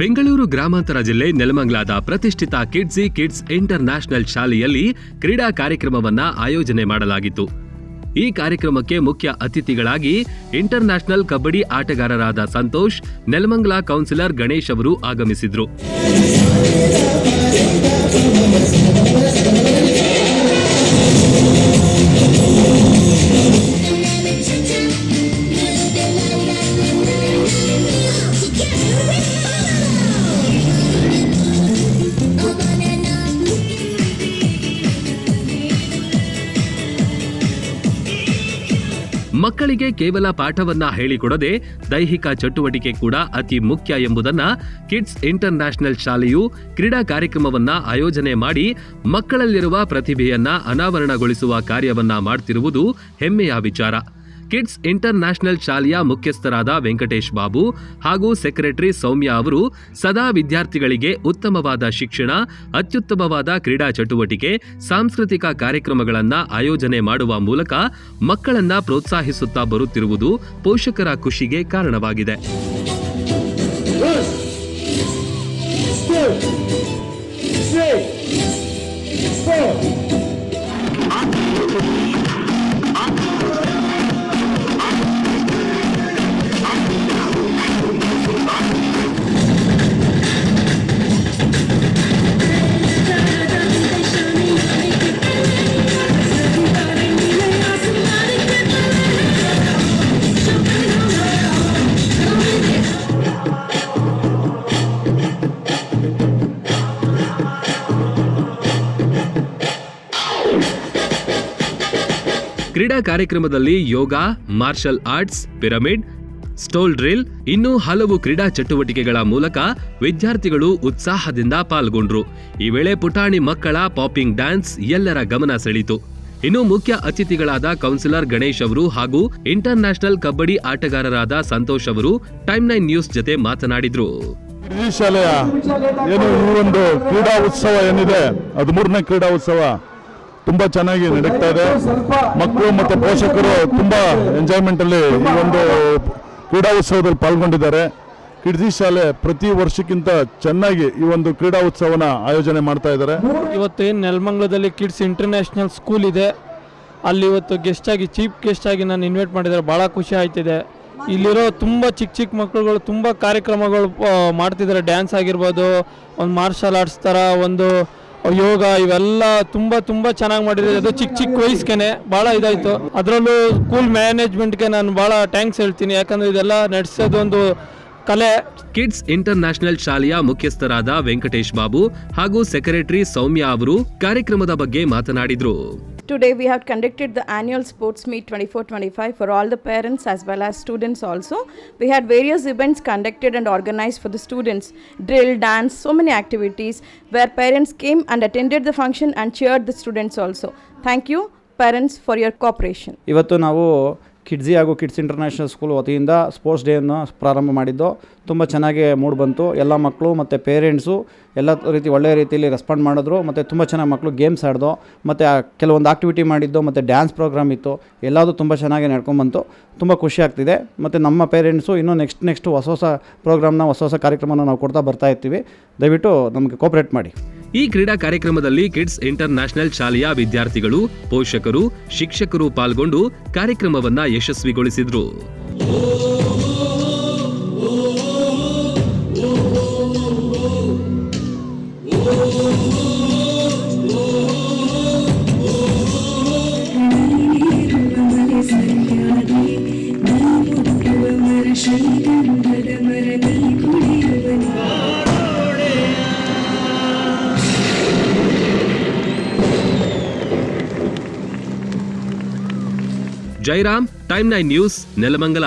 ಬೆಂಗಳೂರು ಗ್ರಾಮಾಂತರ ಜಿಲ್ಲೆ ನೆಲಮಂಗ್ಲಾದ ಪ್ರತಿಷ್ಠಿತ ಕಿಡ್ಸಿ ಕಿಡ್ಸ್ ಇಂಟರ್ ನ್ಯಾಷನಲ್ ಶಾಲೆಯಲ್ಲಿ ಕ್ರೀಡಾ ಕಾರ್ಯಕ್ರಮವನ್ನ ಆಯೋಜನೆ ಮಾಡಲಾಗಿತ್ತು. ಈ ಕಾರ್ಯಕ್ರಮಕ್ಕೆ ಮುಖ್ಯ ಅತಿಥಿಗಳಾಗಿ ಇಂಟರ್ ನ್ಯಾಷನಲ್ ಕಬಡ್ಡಿ ಆಟಗಾರರಾದ ಸಂತೋಷ್ ನೆಲಮಂಗಲ ಕೌನ್ಸಿಲರ್ ಗಣೇಶ್ ಅವರು ಆಗಮಿಸಿದ್ರು. ಮಕ್ಕಳಿಗೆ ಕೇವಲ ಪಾಠವನ್ನ ಹೇಳಿಕೊಡದೆ ದೈಹಿಕ ಚಟುವಟಿಕೆ ಕೂಡ ಅತಿ ಮುಖ್ಯ ಎಂಬುದನ್ನ ಕಿಡ್ಸ್ ಇಂಟರ್ ನ್ಯಾಷನಲ್ ಶಾಲೆಯು ಕ್ರೀಡಾ ಕಾರ್ಯಕ್ರಮವನ್ನ ಆಯೋಜನೆ ಮಾಡಿ ಮಕ್ಕಳಲ್ಲಿರುವ ಪ್ರತಿಭೆಯನ್ನ ಅನಾವರಣಗೊಳಿಸುವ ಕಾರ್ಯವನ್ನ ಮಾಡ್ತಿರುವುದು ಹೆಮ್ಮೆಯ ವಿಚಾರ. ಕಿಡ್ಸ್ ಇಂಟರ್ ನ್ಯಾಷನಲ್ ಶಾಲೆಯ ಮುಖ್ಯಸ್ಥರಾದ ವೆಂಕಟೇಶ್ ಬಾಬು ಹಾಗೂ ಸೆಕ್ರೆಟರಿ ಸೌಮ್ಯ ಅವರು ಸದಾ ವಿದ್ಯಾರ್ಥಿಗಳಿಗೆ ಉತ್ತಮವಾದ ಶಿಕ್ಷಣ, ಅತ್ಯುತ್ತಮವಾದ ಕ್ರೀಡಾ ಚಟುವಟಿಕೆ, ಸಾಂಸ್ಕೃತಿಕ ಕಾರ್ಯಕ್ರಮಗಳನ್ನು ಆಯೋಜನೆ ಮಾಡುವ ಮೂಲಕ ಮಕ್ಕಳನ್ನ ಪ್ರೋತ್ಸಾಹಿಸುತ್ತಾ ಬರುತ್ತಿರುವುದು ಪೋಷಕರ ಖುಷಿಗೆ ಕಾರಣವಾಗಿದೆ. ಕ್ರೀಡಾ ಕಾರ್ಯಕ್ರಮದಲ್ಲಿ ಯೋಗ, ಮಾರ್ಷಲ್ ಆರ್ಟ್ಸ್, ಪಿರಮಿಡ್, ಸ್ಟೋಲ್ ಡ್ರಿಲ್, ಇನ್ನೂ ಹಲವು ಕ್ರೀಡಾ ಚಟುವಟಿಕೆಗಳ ಮೂಲಕ ವಿದ್ಯಾರ್ಥಿಗಳು ಉತ್ಸಾಹದಿಂದ ಪಾಲ್ಗೊಂಡ್ರು. ಈ ವೇಳೆ ಪುಟಾಣಿ ಮಕ್ಕಳ ಪಾಪಿಂಗ್ ಡ್ಯಾನ್ಸ್ ಎಲ್ಲರ ಗಮನ ಸೆಳೀತು. ಇನ್ನು ಮುಖ್ಯ ಅತಿಥಿಗಳಾದ ಕೌನ್ಸಿಲರ್ ಗಣೇಶ್ ಅವರು ಹಾಗೂ ಇಂಟರ್ ನ್ಯಾಷನಲ್ ಕಬಡ್ಡಿ ಆಟಗಾರರಾದ ಸಂತೋಷ್ ಅವರು ಟೈಮ್ ನೈನ್ ನ್ಯೂಸ್ ಜೊತೆ ಮಾತನಾಡಿದ್ರು. ಶಾಲೆಯ ಏನು ಈ ಒಂದು ಕ್ರೀಡಾ ಉತ್ಸವ ಏನಿದೆ ಹದಿಮೂರನೇ ಕ್ರೀಡಾ ಉತ್ಸವ. ತುಂಬಾ ಚೆನ್ನಾಗಿ ನಡೀತಾ ಇದೆ. ಮಕ್ಕಳು ಮತ್ತು ಪೋಷಕರು ತುಂಬಾ ಎಂಜಾಯ್ಮೆಂಟ್ ಅಲ್ಲಿ ಈ ಒಂದು ಕ್ರೀಡಾ ಉತ್ಸವದಲ್ಲಿ ಪಾಲ್ಗೊಂಡಿದ್ದಾರೆ. ಕಿಡ್ಜಿ ಶಾಲೆ ಪ್ರತಿ ವರ್ಷಕ್ಕಿಂತ ಚೆನ್ನಾಗಿ ಈ ಒಂದು ಕ್ರೀಡಾ ಉತ್ಸವನ ಆಯೋಜನೆ ಮಾಡ್ತಾ ಇದ್ದಾರೆ. ಇವತ್ತು ಏನು ನೆಲಮಂಗಲದಲ್ಲಿ ಕಿಡ್ಸ್ ಇಂಟರ್ನ್ಯಾಷನಲ್ ಸ್ಕೂಲ್ ಇದೆ. ಅಲ್ಲಿ ಇವತ್ತು ಗೆಸ್ಟ್ ಆಗಿ ಚೀಫ್ ಗೆಸ್ಟ್ ಆಗಿ ನಾನು ಇನ್ವೈಟ್ ಮಾಡಿದ್ದಾರೆ. ಭಾಳ ಖುಷಿ ಆಯ್ತಿದೆ. ಇಲ್ಲಿರೋ ತುಂಬ ಚಿಕ್ಕ ಚಿಕ್ಕ ಮಕ್ಕಳುಗಳು ತುಂಬ ಕಾರ್ಯಕ್ರಮಗಳು ಮಾಡ್ತಿದ್ದಾರೆ. ಡ್ಯಾನ್ಸ್ ಆಗಿರ್ಬೋದು, ಒಂದು ಮಾರ್ಷಲ್ ಆರ್ಟ್ಸ್ ಥರ ಒಂದು ಯೋಗ ಇವೆಲ್ಲ ತುಂಬ ತುಂಬ ಚೆನ್ನಾಗಿ ಮಾಡಿದ್ದಾರೆ ಅದು ಚಿಕ್ಕ ಚಿಕ್ಕ ವಯಸ್ಸಿಗೆ ಭಾಳ ಇದಾಯಿತು. ಅದರಲ್ಲೂ ಸ್ಕೂಲ್ ಮ್ಯಾನೇಜ್ಮೆಂಟ್ಗೆ ನಾನು ಭಾಳ ಟ್ಯಾಂಕ್ಸ್ ಹೇಳ್ತೀನಿ. ಯಾಕಂದರೆ ಇದೆಲ್ಲ ನಡೆಸೋದೊಂದು ಕಲೆ. ಕಿಡ್ಸ್ ಇಂಟರ್ ನ್ಯಾಷನಲ್ ಶಾಲೆಯ ಮುಖ್ಯಸ್ಥರಾದ ವೆಂಕಟೇಶ್ ಬಾಬು ಹಾಗೂ ಸೆಕ್ರೆಟರಿ ಸೌಮ್ಯ ಅವರು ಕಾರ್ಯಕ್ರಮದ ಬಗ್ಗೆ ಮಾತನಾಡಿದ್ರು. Today we have conducted the annual sports meet 24-25 for all the parents as well as students also. We had various events conducted and organized for the students, drill, dance, so many activities where parents came and attended the function and cheered the students also. Thank you parents for your cooperation. ಇವತ್ತು ನಾವು ಕಿಡ್ಸಿ ಹಾಗೂ kids international school ವತಿಯಿಂದ sports ಡೇಯನ್ನು ಪ್ರಾರಂಭ ಮಾಡಿದ್ದು. ತುಂಬ ಚೆನ್ನಾಗಿ mood ಬಂತು. ಎಲ್ಲ ಮಕ್ಕಳು ಮತ್ತು ಪೇರೆಂಟ್ಸು ಎಲ್ಲ ರೀತಿ ಒಳ್ಳೆಯ ರೀತಿಯಲ್ಲಿ ರೆಸ್ಪಾಂಡ್ ಮಾಡಿದ್ರು. ಮತ್ತು ತುಂಬ ಚೆನ್ನಾಗಿ ಮಕ್ಕಳು ಗೇಮ್ಸ್ ಆಡ್ದು. ಮತ್ತು ಕೆಲವೊಂದು ಆಕ್ಟಿವಿಟಿ ಮಾಡಿದ್ದು. ಮತ್ತು ಡ್ಯಾನ್ಸ್ ಪ್ರೋಗ್ರಾಮ್ ಇತ್ತು. ಎಲ್ಲದೂ ತುಂಬ ಚೆನ್ನಾಗಿ ನಡ್ಕೊಂಡ್ಬಂತು. ತುಂಬ ಖುಷಿ ಆಗ್ತಿದೆ. ಮತ್ತು ನಮ್ಮ ಪೇರೆಂಟ್ಸು ಇನ್ನೂ ನೆಕ್ಸ್ಟ್ ನೆಕ್ಸ್ಟ್ ಹೊಸ ಹೊಸ ಪ್ರೋಗ್ರಾಮ್ನ ಹೊಸ ಹೊಸ ಕಾರ್ಯಕ್ರಮನ ನಾವು ಕೊಡ್ತಾ ಬರ್ತಾ ಇರ್ತೀವಿ. ದಯವಿಟ್ಟು ನಮಗೆ ಕೋಪ್ರೇಟ್ ಮಾಡಿ. ಈ ಕ್ರೀಡಾ ಕಾರ್ಯಕ್ರಮದಲ್ಲಿ ಕಿಡ್ಸ್ ಇಂಟರ್ ನ್ಯಾಷನಲ್ ಶಾಲೆಯ ವಿದ್ಯಾರ್ಥಿಗಳು ಪೋಷಕರು ಶಿಕ್ಷಕರು ಪಾಲ್ಗೊಂಡು ಕಾರ್ಯಕ್ರಮವನ್ನ ಯಶಸ್ವಿಗೊಳಿಸಿದ್ರು. Jairam time nine news Nelamangala